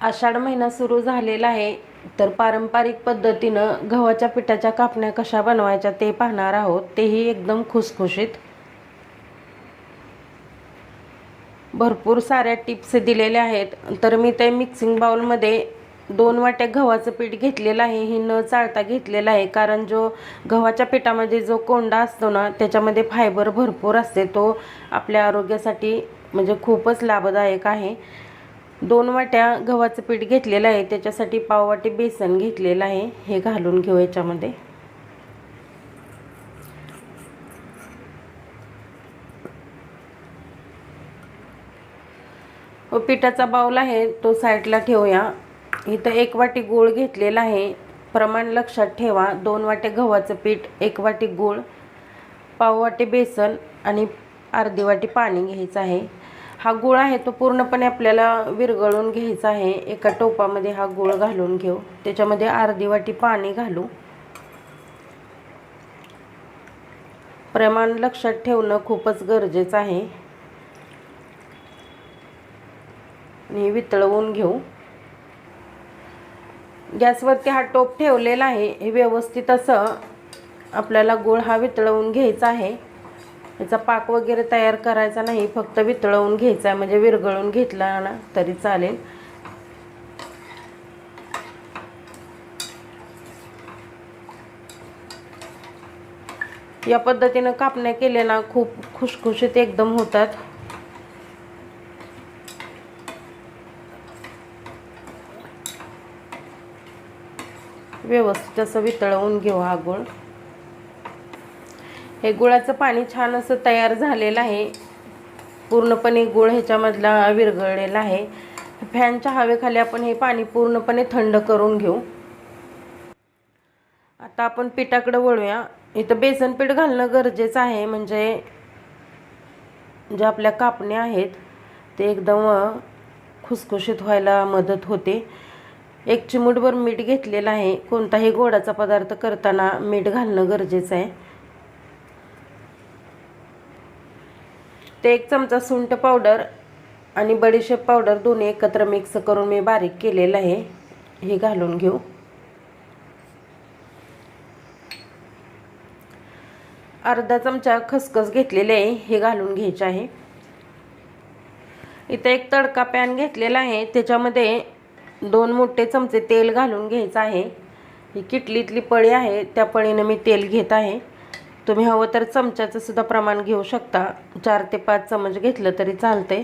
आषाढ महिना सुरू झालेला आहे तर पारंपरिक पद्धतीनं गव्हाच्या पिठाच्या कापण्या कशा बनवायच्या ते पाहणार आहोत. तेही एकदम खुसखुशीत. भरपूर साऱ्या टिप्स दिलेल्या आहेत तर मी ते मिक्सिंग बाउलमध्ये दोन वाट्या गव्हाचं पीठ घेतलेलं आहे हे न चाळता घेतलेलं आहे कारण जो गव्हाच्या पिठामध्ये जो कोंडा असतो ना त्याच्यामध्ये फायबर भरपूर असते तो आपल्या आरोग्यासाठी म्हणजे खूपच लाभदायक आहे. दोन वाट्या गव्हाचं पीठ घेतलेलं आहे. त्याच्यासाठी पाववाटी बेसन घेतलेलं आहे. हे घालून घेऊ याच्यामध्ये. व पिठाचा बाऊल आहे. तो साईडला ठेवूया. इथं एक वाटी गूळ घेतलेला आहे. प्रमाण लक्षात ठेवा. दोन वाटे गव्हाचं पीठ एक वाटी गूळ पाव वाटी बेसन आणि अर्धी वाटी पाणी घ्यायचं आहे. हा गूळ आहे तो पूर्णपणे आपल्याला विरघळून घ्यायचा आहे. एका टोपामध्ये हा गूळ घालून घेऊ. त्याच्यामध्ये अर्धी वाटी पाणी घालू. प्रमाण लक्षात ठेवणं खूपच गरजेचं आहे. आणि वितळवून घेऊ. गॅसवरती हा टोप ठेवलेला आहे. हे व्यवस्थित असं आपल्याला गुळ हा वितळवून घ्यायचा आहे. याचा पाक वगैरे तयार करायचा नाही फक्त वितळवून घ्यायचा आहे म्हणजे विरघळून घेतला ना तरी चालेल. या पद्धतीनं कापण्या केल्या ना खूप खुशखुशीत एकदम होतात. व्यवस्थित असं वितळवून घेऊ हा गुळ. हे गुळाचं पाणी छान असं तयार झालेलं आहे. पूर्णपणे गुळ ह्याच्यामधला विरघळलेला आहे. फॅनच्या हवेखाली आपण हे पाणी पूर्णपणे थंड करून घेऊ. आता आपण पिठाकडं वळूया. इथं बेसन पीठ घालणं गरजेचं आहे. म्हणजे ज्या आपल्या कापण्या आहेत ते एकदम खुसखुशीत व्हायला मदत होते. एक चिमूटभर मीठ घेतलेलं आहे. कोणताही गोडाचा पदार्थ करताना मीठ घालणं गरजेचं आहे. ते एक चमचा सुंठ पावडर आणि बडीशेप पावडर दोन्ही एकत्र मिक्स करून मी बारीक केलेलं आहे. हे घालून घेऊ. अर्धा चमचा खसखस घेतलेले आहे. हे घालून घ्यायचे आहे. इथे एक तडका पॅन घेतलेला आहे. त्याच्यामध्ये दोन मोठे चमचे तेल घालून घ्यायचं आहे. ही किटलीतली पळी आहे. त्या पळीनं मी तेल घेत आहे. तुम्ही हवं तर चमच्याचं सुद्धा प्रमाण घेऊ शकता. चार ते पाच चमच घेतलं तरी चालते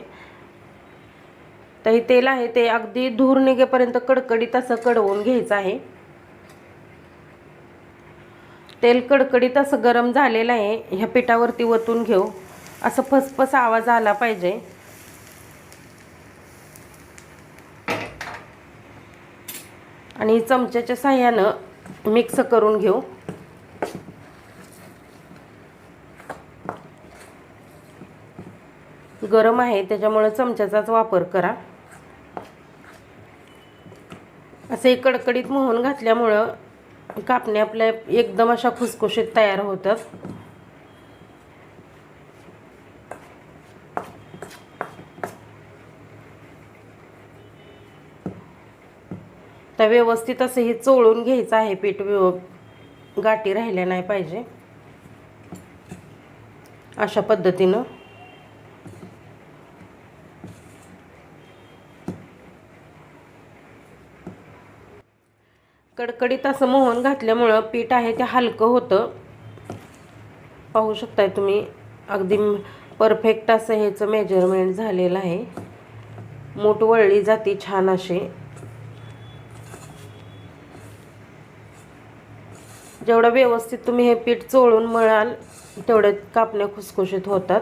तर हे तेल आहे ते अगदी धूर निघेपर्यंत कडकडीत असं कडवून घ्यायचं आहे. तेल कडकडीत असं गरम झालेलं आहे. ह्या पिठावरती वतून घेऊ. असं फसफस आवाज आला पाहिजे. आणि चमच्याच्या साह्यानं मिक्स करून घेऊ. गरम आहे त्याच्यामुळं चमच्याचाच वापर करा. असे कडकडीत मोहन घातल्यामुळं कापणे आपल्या एकदम अशा खुसखुशीत तयार होतात. तर व्यवस्थित असं हे चोळून घ्यायचं आहे पीठ व्यव गाठी राहिल्या नाही पाहिजे. अशा पद्धतीनं. कडकडीत असं मोहन घातल्यामुळं पीठ आहे ते हलकं होतं. पाहू शकताय तुम्ही अगदी परफेक्ट असं ह्याचं मेजरमेंट झालेलं आहे. मूठ वळली जाते छान असे जेवढं व्यवस्थित तुम्ही हे पीठ चोळून मळाल तेवढे कापण्या खुसखुशीत होतात.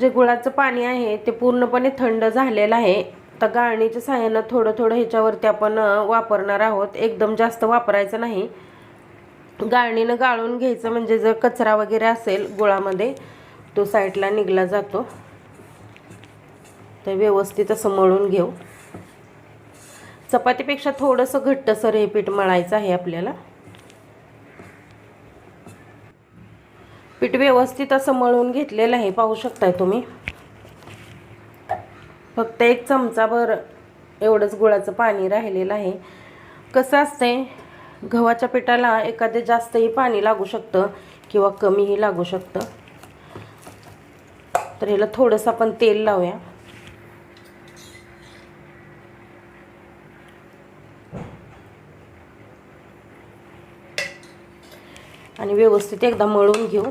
जे गुळाचं पाणी आहे ते पूर्णपणे थंड झालेलं आहे. तर गाळणीच्या साह्यानं थोडं थोडं ह्याच्यावरती आपण वापरणार आहोत. एकदम जास्त वापरायचं नाही. गाळणीनं गाळून घ्यायचं म्हणजे जर कचरा वगैरे असेल गुळामध्ये तो साईडला निघला जातो. तर व्यवस्थित असं मळून घेऊ. चपातीपेक्षा थोडंसं घट्टसर हे पीठ मळायचं आहे आपल्याला. पीठ व्यवस्थित असं मळून घेतलेलं आहे. पाहू शकताय तुम्ही? फक्त एक चमचाभर एवढंच गुळाचं पाणी राहिलेलं आहे. कसं असतंय गव्हाच्या पिठाला एखादे जास्तही पाणी लागू शकतं किंवा कमीही लागू शकतं. तर ह्याला थोडंसं आपण तेल लावूया. व्यवस्थित एकदा मळून घेऊ.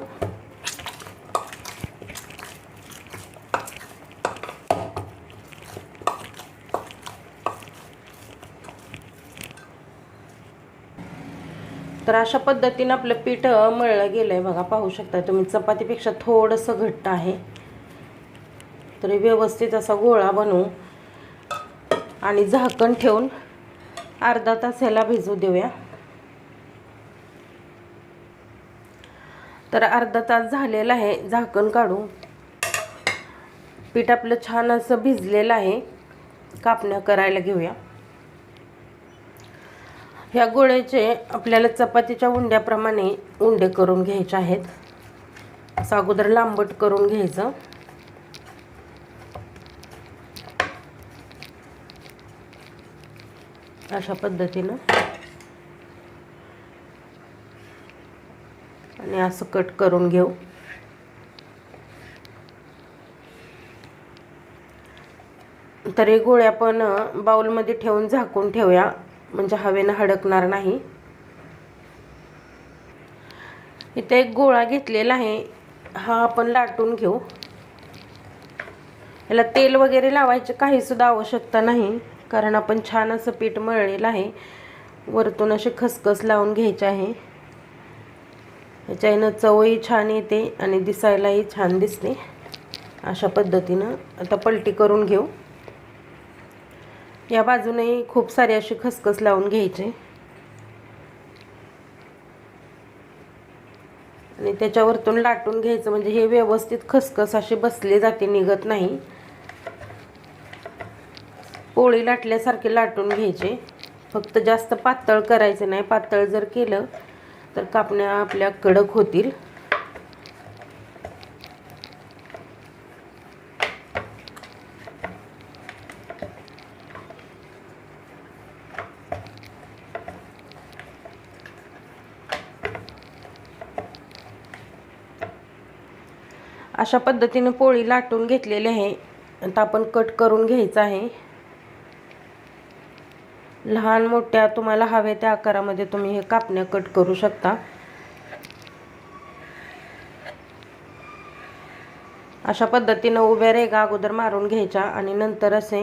तर अशा पद्धतीनं आपलं पीठ मळलं गेलं आहे बघा पाहू शकता तुम्ही चपातीपेक्षा थोडंसं घट्ट आहे. तरी व्यवस्थित असा गोळा बनवू. आणि झाकण ठेवून अर्धा तास ह्याला भिजू देऊया. तर अर्धा तास झालेला आहे झाकण काढू पीठ आपलं छान असं भिजलेलं आहे. कापण्या करायला घेऊया. ह्या गोळ्याचे आपल्याला चपातीच्या उंड्याप्रमाणे उंडे करून घ्यायचे आहेत. असं अगोदर लांबट करून घ्यायचं. अशा पद्धतीनं. आणि असं कट करून घेऊ. तर हे गोळ्या पण बाऊलमध्ये ठेवून झाकून ठेवूया. म्हणजे हवेनं हडकणार नाही. इथे एक गोळा घेतलेला आहे. हा आपण लाटून घेऊ. याला तेल वगैरे लावायची काहीसुद्धा आवश्यकता नाही. कारण आपण छान असं पीठ मळलेलं आहे. वरतून असे खसखस लावून घ्यायचे आहे. याच्यानं चवही छान येते आणि दिसायलाही छान दिसते. अशा पद्धतीनं आता पलटी करून घेऊ. या बाजूनेही खूप सारे असे खसखस लावून घ्यायचे. आणि त्याच्यावरतून लाटून घ्यायचं म्हणजे हे व्यवस्थित खसखस असे बसले जाते निघत नाही. पोळी लाटल्यासारखे लाटून घ्यायचे. फक्त जास्त पातळ करायचं नाही. पातळ जर केलं तर कापण्या आपल्या कडक होतील. अशा पद्धतीने पोळी लाटून घेतलेली आहे. आता आपण कट करून घ्यायचं आहे. लहान मोठ्या तुम्हाला हवे त्या आकारामध्ये तुम्ही हे कापण्या कट करू शकता. अशा पद्धतीनं उभ्या रेगा अगोदर मारून घ्यायच्या आणि नंतर असे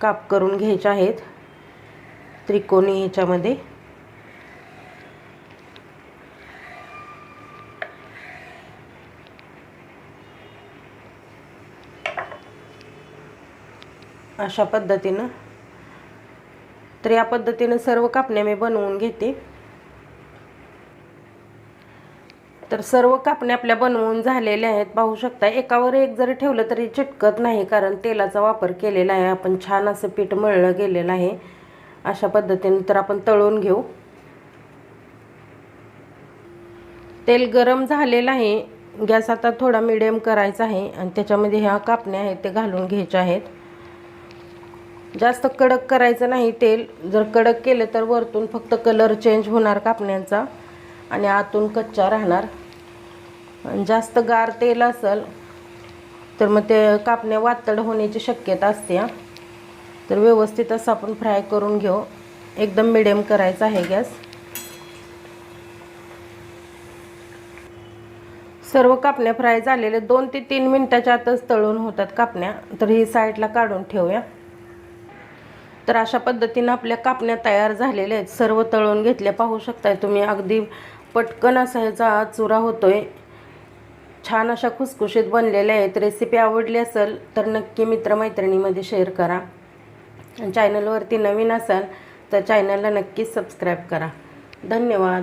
काप करून घ्यायचे आहेत. त्रिकोणी ह्याच्यामध्ये. अशा पद्धतीनं तर या पद्धतीनं सर्व कापण्या मी बनवून घेते. तर सर्व कापण्या आपल्या बनवून झालेल्या आहेत. पाहू शकता एकावर एक जरी ठेवलं तरी चिटकत नाही कारण तेलाचा वापर केलेला आहे. आपण छान असं पीठ मळलं गेलेलं आहे. अशा पद्धतीने तर आपण तळून घेऊ. तेल गरम झालेलं आहे. गॅस आता थोडा मिडियम करायचा आहे. आणि त्याच्यामध्ये ह्या कापण्या आहेत ते घालून घ्यायच्या आहेत. जास्त कडक करायचं नाही तेल. जर कडक केलं तर वरतून फक्त कलर चेंज होणार कापण्यांचा. आणि आतून कच्चा राहणार. आणि जास्त गार तेल असेल तर मग ते कापण्या वातड होण्याची शक्यता असते तर व्यवस्थित असं आपण फ्राय करून घेऊ. एकदम मिडियम करायचा आहे गॅस. सर्व कापण्या फ्राय झालेले दोन ते तीन मिनटाच्या आतच तळून होतात कापण्या. तर ही साईडला काढून ठेवूया. तर अशा पद्धतीनं आपल्या कापण्या तयार झालेल्या आहेत. सर्व तळून घेतल्या. पाहू शकताय तुम्ही अगदी पटकन असा ह्याचा चुरा होतोय. छान अशा खुसखुशीत बनलेल्या आहेत. रेसिपी आवडली असेल तर नक्की मित्रमैत्रिणीमध्ये शेअर करा. चॅनलवरती नवीन असाल तर चॅनलला नक्कीच सबस्क्राईब करा. धन्यवाद.